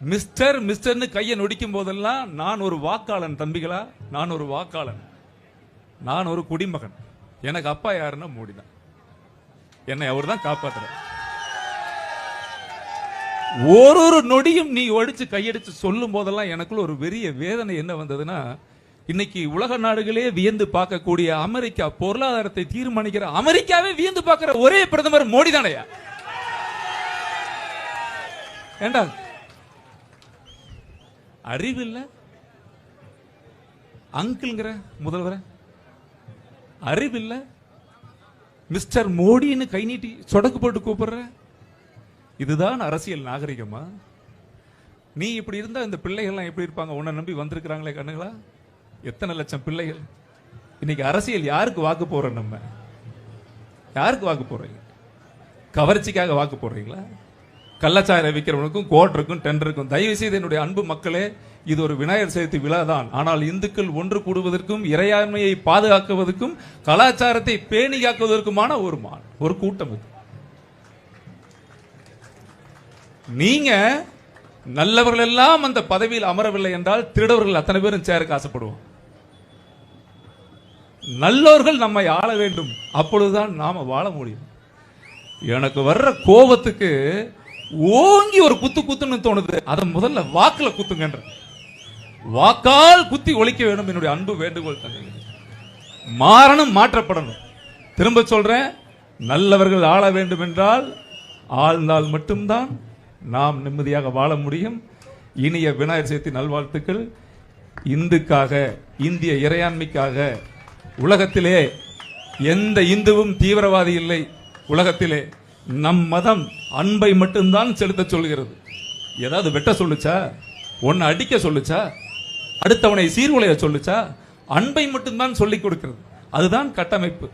Mister மிஸ்டர்னு கையை நொடிக்கும் போதெல்லாம் நான் ஒரு வாக்காளன் தம்பிகளா? நான் ஒரு வாக்காளன். நான் ஒரு குடிமகன். எனக்கு அப்பா யாருன்னா மோடி தான். என்னை அவர் தான் காப்பாத்துற. ஒரு ஒரு நொடியும் நீ ஒடிச்சு கையடிச்சு சொல்லும் போதெல்லாம் எனக்குள்ள ஒரு பெரிய வேதனை என்ன வந்ததுன்னா இன்னைக்கு உலக நாடுகளே வியந்து பார்க்கக்கூடிய அமெரிக்கா பொருளாதாரத்தை தீர்மானிக்கிற அமெரிக்காவே வியந்து பார்க்கிற ஒரே பிரதமர் மோடி தானையா? ஏண்டா அறிவு இல்ல அங்கிள்ங்கிற முதல்வர. அறிவு இல்ல மிஸ்டர் மோடின்னு கை நீட்டி சொடக்கு போட்டு கூப்பிடுற. இதுதான் அரசியல் நாகரிகமா? நீ இப்படி இருந்தா இந்த பிள்ளைகள்லாம் எப்படி இருப்பாங்க? உன்னை நம்பி வந்திருக்கிறாங்களே கண்ணுங்களா எத்தனை லட்சம் பிள்ளைகள்? இன்னைக்கு அரசியல் யாருக்கு வாக்கு போறோம் நம்ம? யாருக்கு வாக்கு போறீங்க கவர்ச்சிக்காக வாக்கு போடுறீங்களா? கள்ளச்சாயம் விற்கிறவனுக்கும் கோட்டருக்கும் டெண்டருக்கும் தயவு செய்து என்னுடைய அன்பு மக்களே இது ஒரு விநாயகர் சதுர்த்தி விழா தான் ஆனால் இந்துக்கள் ஒன்று கூடுவதற்கும் இறையாண்மையை பாதுகாக்குவதற்கும் கலாச்சாரத்தை பேணி காக்குவதற்குமான ஒரு மான் ஒரு கூட்டம் இது. நீங்க நல்லவர்கள் எல்லாம் அந்த பதவியில் அமரவில்லை என்றால் திருடவர்கள் அத்தனை பேரும் சேருக்கு ஆசைப்படுவோம். நல்லவர்கள் நம்மை ஆள வேண்டும். அப்பொழுதுதான் நாம வாழ முடியும். எனக்கு வர்ற கோபத்துக்கு ஓங்கி ஒரு குத்து குத்துன்னு தோணுது. அதை முதல்ல வாக்குல குத்துங்கன்ற. வாக்கால் குத்தி ஒழிக்க வேண்டும். என்னுடைய அன்பு வேண்டுகோள் தங்க மாறணும் மாற்றப்படணும். திரும்ப சொல்றேன் நல்லவர்கள் ஆள வேண்டும் என்றால் ஆழ்ந்தால் மட்டும்தான் நாம் நிம்மதியாக வாழ முடியும். இனிய விநாயகர் சதுர்த்தி நல்வாழ்த்துக்கள். இந்துக்காக இந்திய இறையாண்மைக்காக உலகத்திலே எந்த இந்துவும் தீவிரவாதி இல்லை. உலகத்திலே நம் மதம் அன்பை மட்டும்தான் செலுத்த சொல்கிறது. ஏதாவது வெட்ட சொல்லுச்சா? உன்னை அடிக்க சொல்லுச்சா? அடுத்தவனை சீர்குலைய சொல்லுச்சா? அன்பை மட்டும்தான் சொல்லிக் கொடுக்கிறது. அதுதான் கட்டமைப்பு.